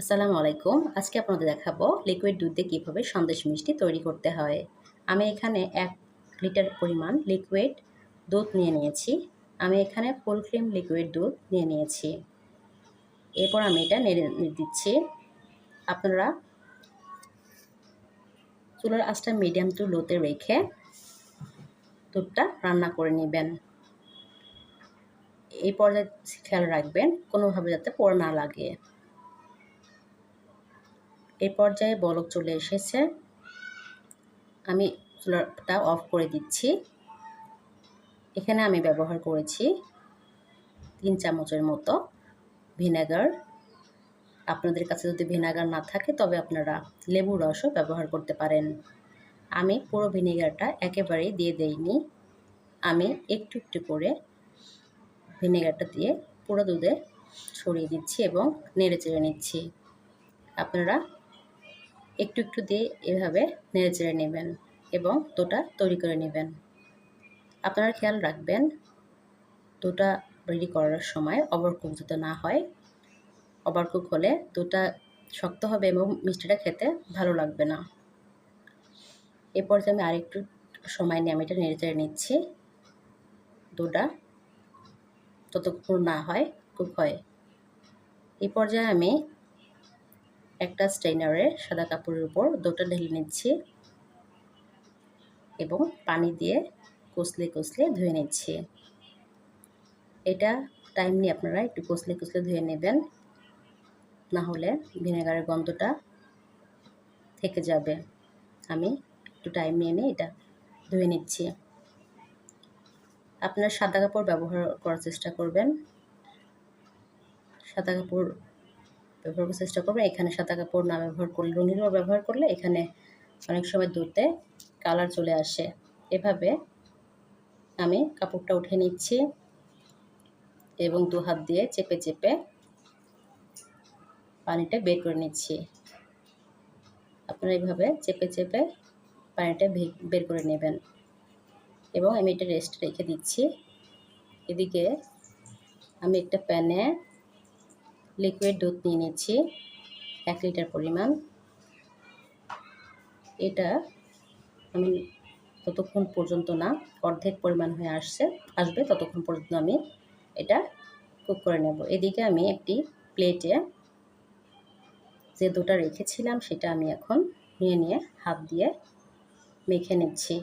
আসসালামু আলাইকুম। আজকে আপনাদের দেখাবো লিকুইড দুধ দিয়ে কীভাবে সন্দেশ মিষ্টি তৈরি করতে হয়। আমি এখানে এক লিটার পরিমাণ লিকুইড দুধ নিয়ে নিয়েছি। আমি এখানে ফুল ক্রিম লিকুইড দুধ নিয়ে নিয়েছি। এরপর আমি এটা নেড়ে দিচ্ছি। আপনারা চুলার আঁচটা মিডিয়াম টু লোতে রেখে দুধটা রান্না করে নেবেন। এই পর্যায়ে খেয়াল রাখবেন, কোনোভাবে যাতে পোড়া না লাগে। এই পর্যায়ে বলক চলে এসেছে। আমি চুলাটা অফ করে দিচ্ছি। এখানে আমি ব্যবহার করেছি তিন চামচের মতো ভিনেগার। আপনাদের কাছে যদি ভিনেগার না থাকে, তবে আপনারা লেবুর রসও ব্যবহার করতে পারেন। আমি পুরো ভিনেগারটা একেবারেই দিয়ে দেইনি। আমি একটু একটু করে ভিনেগারটা দিয়ে পুরো দুধে ছড়িয়ে দিচ্ছি এবং নেড়ে চেড়ে নিচ্ছি। আপনারা একটু একটু দিয়ে এভাবে নেড়ে চেড়ে নেবেন এবং দুটা তৈরি করে নেবেন। আপনারা খেয়াল রাখবেন দুটা রেডি করার সময় ওভারকুক যাতে না হয় ওভারকুক হলে দুটা শক্ত হবে এবং মিষ্টিটা খেতে ভালো লাগবে না। এরপর যে আমি আরেকটু সময় নিয়ে আমি এটা নেড়ে চেড়ে নিচ্ছি। দুটা ততক্ষণ না হয় কুক হয়। এই পর্যায়ে আমি একটা স্ট্রেনারে সাদা কাপড়ের উপর দুটো ঢেলে নিচ্ছি এবং পানি দিয়ে কষলে কষলে ধুয়ে নিচ্ছি। এটা টাইম নিয়ে আপনারা একটু কষলে কষলে ধুয়ে নেবেন, না হলে ভিনেগারের গন্ধটা থেকে যাবে। আমি একটু টাইম নিয়ে নিয়ে এটা ধুয়ে নিচ্ছি। আপনারা সাদা কাপড় ব্যবহার করার চেষ্টা করবেন। সাদা কাপড় ব্যবহার করার চেষ্টা করবেন এখানে সাদা কাপড় না ব্যবহার করলে রঙিন ব্যবহার করলে এখানে অনেক সময় দুধে কালার চলে আসে। এভাবে আমি কাপড়টা উঠে নিচ্ছি এবং দু হাত দিয়ে চেপে চেপে পানিটা বের করে নিচ্ছি। আপনারা এইভাবে চেপে চেপে পানিটা বের করে নেবেন এবং আমি এটা রেস্ট রেখে দিচ্ছি। এদিকে আমি একটা প্যানে লিকুইড দুধ নিয়ে নিচ্ছি, এক লিটার পরিমাণ। এটা আমি ততক্ষণ পর্যন্ত না, অর্ধেক পরিমাণ হয়ে আসছে, আসবে ততক্ষণ পর্যন্ত আমি এটা কুক করে নেব। এদিকে আমি একটি প্লেটে যে দুটা রেখেছিলাম, সেটা আমি এখন নিয়ে নিয়ে হাত দিয়ে মেখে নিচ্ছি।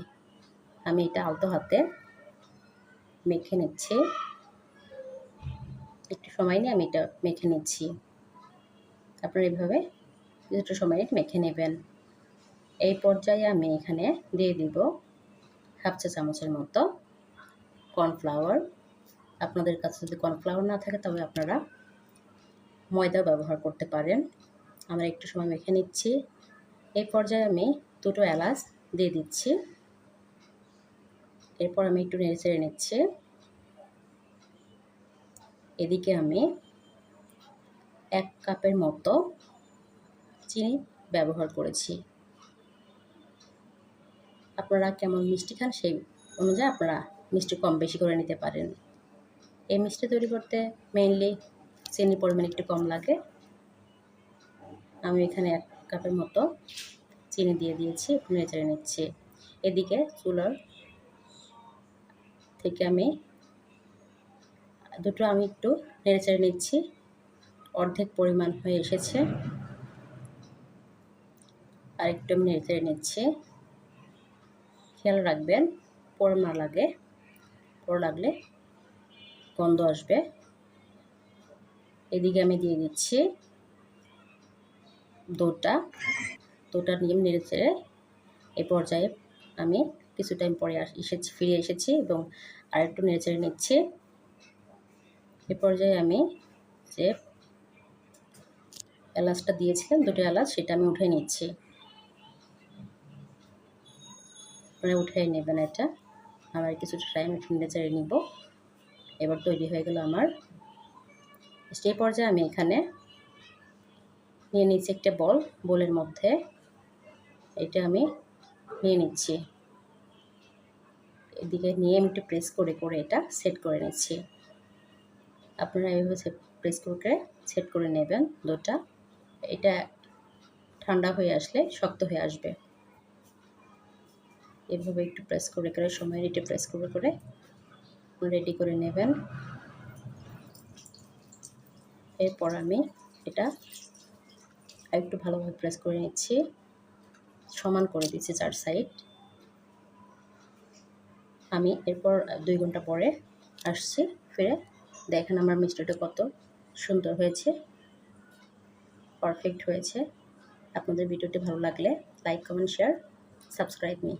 আমি এটা আলতো হাতে মেখে নিচ্ছি। একটু সময় নিয়ে আমি এটা মেখে নিচ্ছি। আপনারা এইভাবে কিছুটা সময় মেখে নেবেন। এই পর্যায়ে আমি এখানে দিয়ে দিব হাফ চা চামচের মতো কর্নফ্লাওয়ার। আপনাদের কাছে যদি কর্নফ্লাওয়ার না থাকে তবে আপনারা ময়দা ব্যবহার করতে পারেন। আমরা একটু সময় মেখে নিচ্ছি। এই পর্যায়ে আমি দুটো এলাচ দিয়ে দিচ্ছি। এরপর আমি একটু নেড়ে চেড়ে নিচ্ছি। এদিকে আমি এক কাপের মতো চিনি ব্যবহার করেছি। আপনারা কেমন মিষ্টি খান সেই অনুযায়ী আপনারা মিষ্টি কম বেশি করে নিতে পারেন। এই মিষ্টি তৈরি করতে মেইনলি চিনির পরিমাণ একটু কম লাগে। আমি এখানে এক কাপের মতো চিনি দিয়ে দিয়েছি, একটু নেড়ে নিচ্ছি। এদিকে চুলার থেকে আমি দুটো আমি একটু নেড়েচেড়ে নিচ্ছি। অর্ধেক পরিমাণ হয়ে এসেছে। আর একটু আমি নেড়েচেড়ে নিচ্ছি। খেয়াল রাখবেন, পোড় না লাগে। পোড় লাগলে গন্ধ আসবে। এদিকে আমি দিয়ে দিচ্ছি দুটা। দুটা নিয়ে নেড়ে চেড়ে এই পর্যায়ে আমি কিছু টাইম পরে এসেছি, ফিরে এসেছি এবং আরেকটু নেড়ে চেড়ে নিচ্ছি। এ পর্যায়ে আমি যে এলাচটা দিয়েছিলাম, দুটো এলাচ, সেটা আমি উঠে নিচ্ছি। মানে উঠে নেবেন এটা। আমার কিছু টাইম চেড়ে নিব। এবার তৈরি হয়ে গেল আমার। সেই পর্যায়ে আমি এখানে নিয়ে নিচ্ছি একটা বল, বলের মধ্যে। এটা আমি নিয়ে নিচ্ছি। এদিকে নিয়ে আমি একটু প্রেস করে করে এটা সেট করে নিচ্ছি। আপনারা এইভাবে প্রেস করে সেট করে নেবেন দুটা। এটা ঠান্ডা হয়ে আসলে শক্ত হয়ে আসবে। এভাবে একটু প্রেস করে করে সময় নিতে প্রেস করে করে রেডি করে নেবেন। এরপর আমি এটা একটু ভালোভাবে প্রেস করে নিচ্ছি। সমান করে দিচ্ছি চার সাইড আমি এরপর দুই ঘণ্টা পরে আসছি, ফিরে দেখেন আমার মিষ্টিটা কত সুন্দর হয়েছে পারফেক্ট হয়েছে। আপনাদের ভিডিওটি ভালো লাগলে like comment share subscribe me